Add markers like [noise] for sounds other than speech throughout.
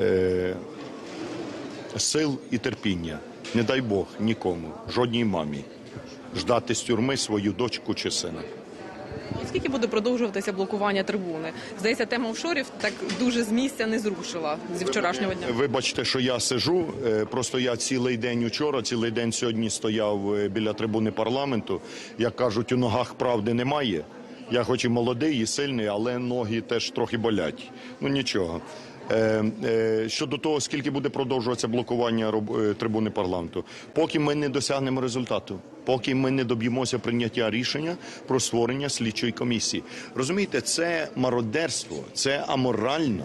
е, сил і терпіння. Не дай Бог нікому, жодній мамі ждати з тюрми свою дочку чи сина. Скільки буде продовжуватися блокування трибуни? Здається, тема офшорів так дуже з місця не зрушила зі вчорашнього дня. Вибачте, що я сижу. е, Просто я цілий день учора, цілий день сьогодні стояв е, біля трибуни парламенту. Як кажуть, у ногах правди немає. Я хоч і молодий, і сильний, але ноги теж трохи болять. Ну нічого. Е, е, щодо того, скільки буде продовжуватися блокування е, трибуни парламенту, поки ми не досягнемо результату, поки ми не доб'ємося прийняття рішення про створення слідчої комісії. Розумієте, це мародерство, це аморально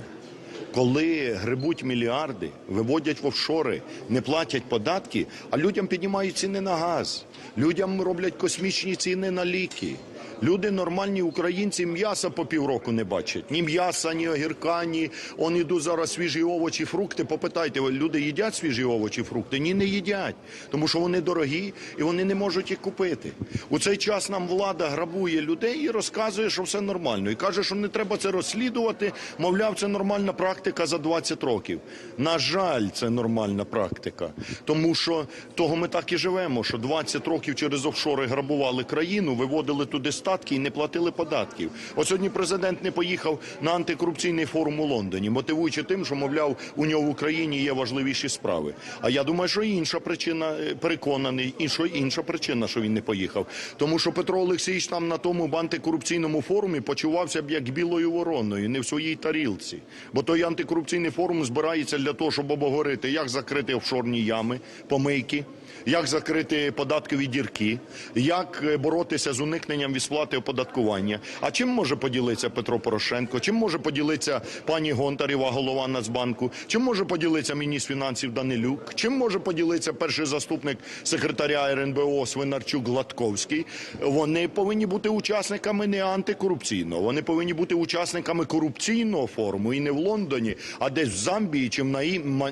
коли грибуть мільярди, виводять в офшори, не платять податки, а людям піднімають ціни на газ, людям роблять космічні ціни на ліки. Люди нормальні українці м'яса по півроку не бачать. Ні м'яса, ні огірка, ні он іду зараз свіжі овочі, фрукти. Попитайте, люди їдять свіжі овочі, фрукти? Ні, не їдять, тому що вони дорогі і вони не можуть їх купити. У цей час нам влада грабує людей і розказує, що все нормально. І каже, що не треба це розслідувати. Мовляв, це нормальна практика за 20 років. На жаль, це нормальна практика, тому що того ми так і живемо. Що 20 років через офшори грабували країну, виводили туди статки і не платили податків. От сьогодні президент не поїхав на антикорупційний форум у Лондоні, мотивуючи тим, що мовляв, у нього в Україні є важливіші справи. А я думаю, що інша причина е, переконаний, і що інша причина, що він не поїхав. Тому що Петро Олексійович там на тому антикорупційному форумі почувався б як білою вороною, не в своїй тарілці. Бо той антикорупційний форум збирається для того, щоб обговорити, як закрити офшорні ями, помийки. Як закрити податкові дірки, як е, боротися з уникненням від сплати оподаткування? А чим може поділитися Петро Порошенко? Чим може поділитися пані Гонтарєва, голова Нацбанку? Чим може поділитися міністр фінансів Данилюк? Чим може поділитися перший заступник секретаря РНБО Свинарчук Гладковський? Вони повинні бути учасниками не антикорупційного, вони повинні бути учасниками корупційного форуму і не в Лондоні, а десь в Замбії, чи в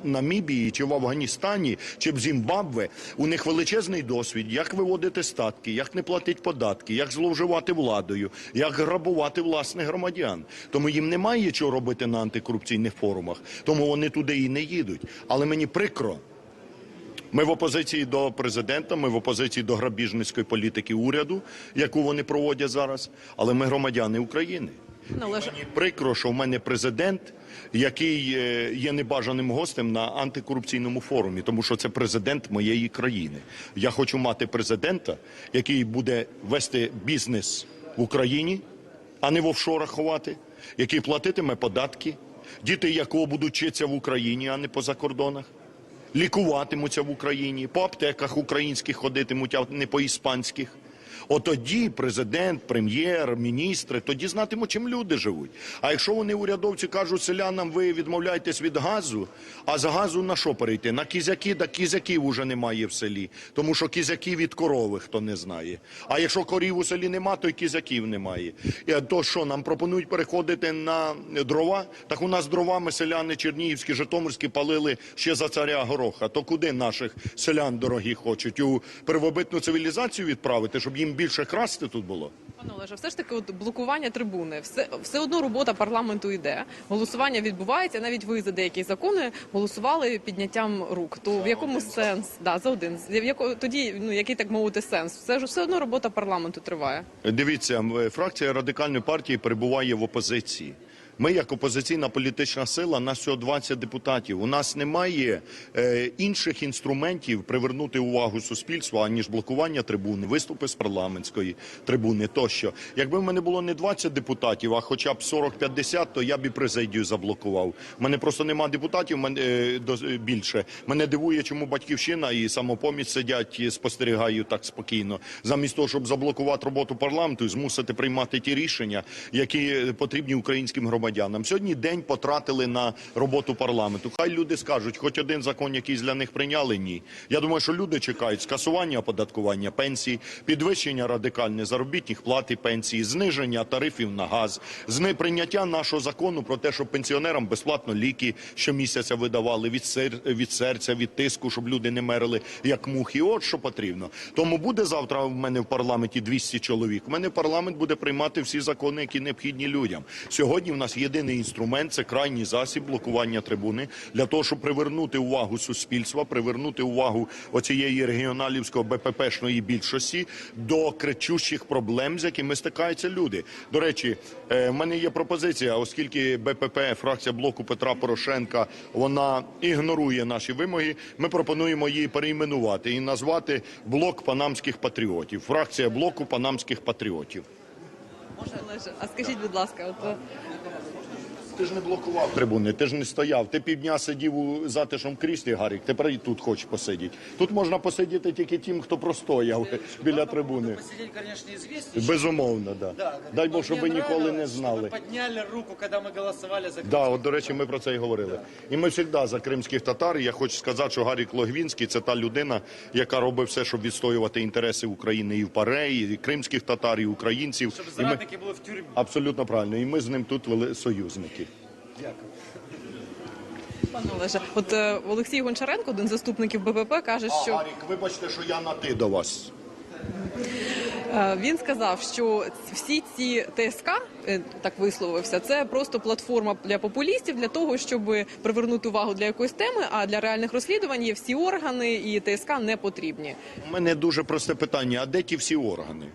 Намібії, чи в Афганістані, чи в Зімбабве. У них величезний досвід, як виводити статки, як не платити податки, як зловживати владою, як грабувати власних громадян. Тому їм немає чого робити на антикорупційних форумах, тому вони туди і не їдуть. Але мені прикро. Ми в опозиції до президента, ми в опозиції до грабіжницької політики уряду, яку вони проводять зараз. Але ми громадяни України. Належе Мені прикро, що в мене президент, який е, є небажаним гостем на антикорупційному форумі, тому що це президент моєї країни. Я хочу мати президента, який буде вести бізнес в Україні, а не в офшорах ховати, який платитиме податки, діти якого будуть вчитися в Україні, а не по закордонах. Лікуватимуться в Україні, по аптеках українських ходитимуть, а не по іспанських. От тоді президент, прем'єр, міністри тоді знатимуть, чим люди живуть. А якщо вони урядовці кажуть селянам, ви відмовляєтесь від газу, а з газу на що перейти? На кізяки, да кізяків уже немає в селі, тому що кізяки від корови, хто не знає. А якщо корів у селі нема, то й кізяків немає. То що нам пропонують переходити на дрова? Так у нас дровами селяни Чернігівські, Житомирські палили ще за царя Гороха. То куди наших селян дорогі хочуть? У первобитну цивілізацію відправити, щоб їм більше красти тут було? Пане Олеже, все ж таки, от блокування трибуни, все все одно робота парламенту йде. Голосування відбувається. Навіть ви за деякі закони голосували підняттям рук. То в якому сенс? Да, за один яко тоді, ну який так мовити сенс? Все ж все одно робота парламенту триває. Дивіться, фракція радикальної партії перебуває в опозиції. Ми, як опозиційна політична сила, нас всього 20 депутатів. У нас немає е, інших інструментів привернути увагу суспільства аніж блокування трибуни, виступи з парламентської трибуни. Тощо, якби в мене було не 20 депутатів, а хоча б 40-50, то я б і президію заблокував. У мене просто нема депутатів. Мене е, більше. Мене дивує, чому батьківщина і самопоміч сидять і спостерігають так спокійно, замість того, щоб заблокувати роботу парламенту і змусити приймати ті рішення, які е, потрібні українським громадянам. Сьогодні день потратили на роботу парламенту. Хай люди скажуть, хоч один закон, якийсь для них прийняли. Ні. Я думаю, що люди чекають скасування оподаткування пенсій, підвищення радикальне заробітних плат і пенсії, зниження тарифів на газ, прийняття нашого закону про те, щоб пенсіонерам безплатно ліки щомісяця видавали від сер- від серця, від тиску, щоб люди не мерли як мухи. От що потрібно. Тому буде завтра в мене в парламенті 200 чоловік. У мене парламент буде приймати всі закони, які необхідні людям. Сьогодні в нас єдиний інструмент це крайній засіб блокування трибуни для того, щоб привернути увагу суспільства, привернути увагу оцієї регіоналівського БППшної більшості до кричущих проблем, з якими стикаються люди. До речі, е, в мене є пропозиція, оскільки БПП, фракція блоку Петра Порошенка, вона ігнорує наші вимоги. Ми пропонуємо її перейменувати і назвати блок панамських патріотів. Фракція блоку панамських патріотів. Олеже, а скажіть, будь ласка, от Ти ж не блокував трибуни, ти ж не стояв. Ти півдня сидів у затишному кріслі, Гарік. Тепер і тут хочеш посидіти. Тут можна посидіти тільки тим, хто простояв [laughs] біля трибуни. Посидеть, конечно, известнее. Безумовно, да. Да, Дай но Бог, щоб мне ви ніколи не нравилось, что знали. Вы подняли руку, когда мы голосовали за Да, от, до речі, ми про це і говорили. І ми завжди за кримських татар. І Я хочу сказати, що Гарік Логвінський це та людина, яка робить все, щоб відстоювати інтереси України і в ПАРЕ, і кримських татар, і українців. Чтобы І ми... зрадники были в тюрьме. Абсолютно правильно. І ми з ним тут вели союзники. пане Олеже, от е, Олексій Гончаренко, один з заступників БПП, каже, що Гарік, вибачте, що я на ти до вас. Е, Він сказав, що всі ці ТСК, е, так висловився, це просто платформа для популістів для того, щоб привернути увагу для якоїсь теми. А для реальних розслідувань є всі органи і ТСК не потрібні. У мене дуже просте питання: а де ті всі органи?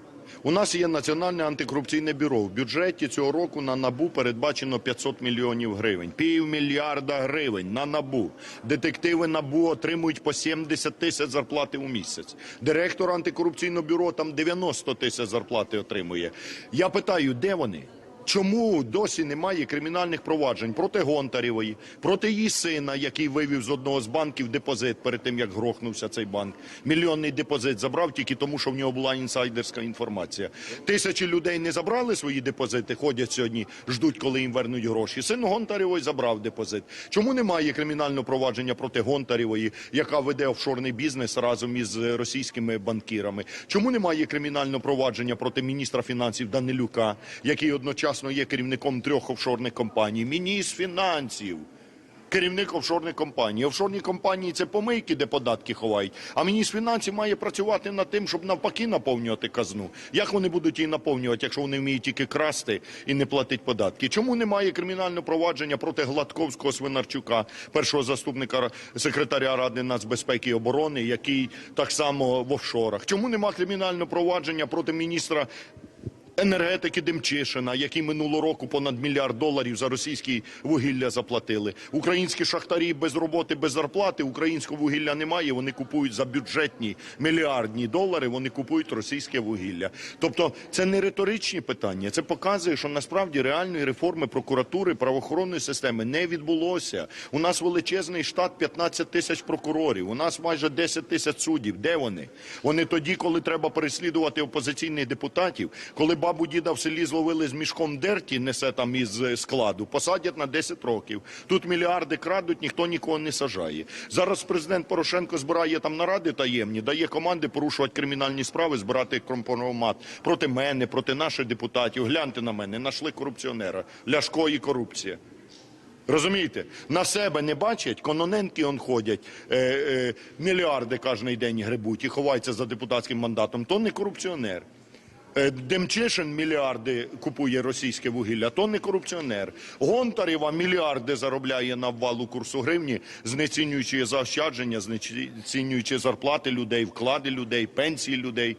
У нас є Національне антикорупційне бюро. В бюджеті цього року на набу передбачено 500 мільйонів гривень. Півмільярда гривень на набу. Детективи набу отримують по 70 тисяч зарплати у місяць. Директор антикорупційного бюро там 90 тисяч зарплати отримує. Я питаю, де вони? Чому досі немає кримінальних проваджень проти Гонтарєвої, проти її сина, який вивів з одного з банків депозит перед тим, як грохнувся цей банк? Мільйонний депозит забрав тільки тому, що в нього була інсайдерська інформація. Тисячі людей не забрали свої депозити, ходять сьогодні, ждуть, коли їм вернуть гроші. Син Гонтарєвої забрав депозит. Чому немає кримінального провадження проти Гонтарєвої, яка веде офшорний бізнес разом із російськими банкірами? Чому немає кримінального провадження проти міністра фінансів Данилюка, який одночасно є керівником трьох офшорних компаній? Міністр фінансів. Керівник офшорних компаній. Офшорні компанії це помийки, де податки ховають. А міністр фінансів має працювати над тим, щоб навпаки наповнювати казну. Як вони будуть її наповнювати, якщо вони вміють тільки красти і не платити податки? Чому немає кримінального провадження проти Гладковського Свинарчука, першого заступника секретаря Ради нацбезпеки і оборони, який так само в офшорах? Чому немає кримінального провадження проти міністра енергетики Демчишина, які минулого року понад мільярд доларів за російські вугілля заплатили. Українські шахтарі без роботи, без зарплати, українського вугілля немає. Вони купують за бюджетні мільярдні долари. Вони купують російське вугілля. Тобто, це не риторичні питання. Це показує, що насправді реальної реформи прокуратури правоохоронної системи не відбулося. У нас величезний штат 15 тисяч прокурорів. У нас майже 10 тисяч суддів. Де вони? Вони тоді, коли треба переслідувати опозиційних депутатів, коли бабу діда в селі зловили з мішком дерті, несе там із е, складу, посадять на 10 років. Тут мільярди крадуть, ніхто нікого не сажає. Зараз президент Порошенко збирає там наради таємні, дає команди порушувати кримінальні справи, збирати компромат проти мене, проти наших депутатів. Гляньте на мене, нашли корупціонера. Ляшко і корупція. Розумієте, на себе не бачать, кононенки он ходять, е, е, мільярди кожен день гребуть і ховаються за депутатським мандатом. То не корупціонер. Е, Демчишин мільярди купує російське вугілля, то не корупціонер. Гонтарєва мільярди заробляє на ввалу курсу гривні, знецінюючи заощадження, знецінюючи зарплати людей, вклади людей, пенсії людей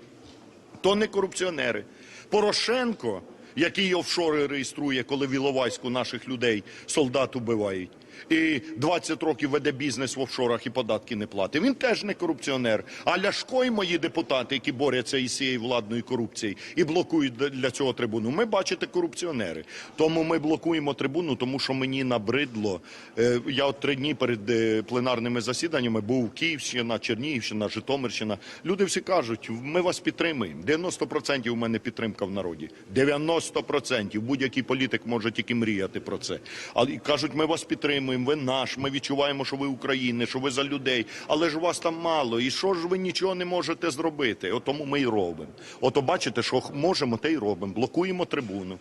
то не корупціонери. Порошенко, який офшори реєструє, коли в Іловайську наших людей солдат убивають, і 20 років веде бізнес в офшорах і податки не платить. Він теж не корупціонер. А Ляшко і мої депутати, які борються із цією владною корупцією і блокують для- цього трибуну, ми бачите корупціонери. Тому ми блокуємо трибуну, тому що мені набридло. Е, Я от три дні перед е, пленарними засіданнями був Київщина, Чернігівщина, Житомирщина. Люди всі кажуть, ми вас підтримуємо. 90% у мене підтримка в народі. 90%. Будь-який політик може тільки мріяти про це. Але кажуть, ми вас підтримуємо, ви наш, ми відчуваємо, що ви України, що ви за людей. Але ж вас там мало. І що ж ви нічого не можете зробити? От тому ми і робимо. Ото бачите, що можемо, те й робимо. Блокуємо трибуну.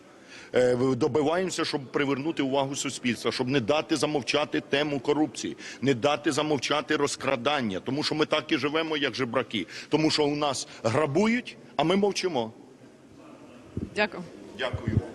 Е, Добиваємося, щоб привернути увагу суспільства, щоб не дати замовчати тему корупції, не дати замовчати розкрадання, тому що ми так і живемо, як жебраки. Тому що у нас грабують, а ми мовчимо. Дякую. Дякую.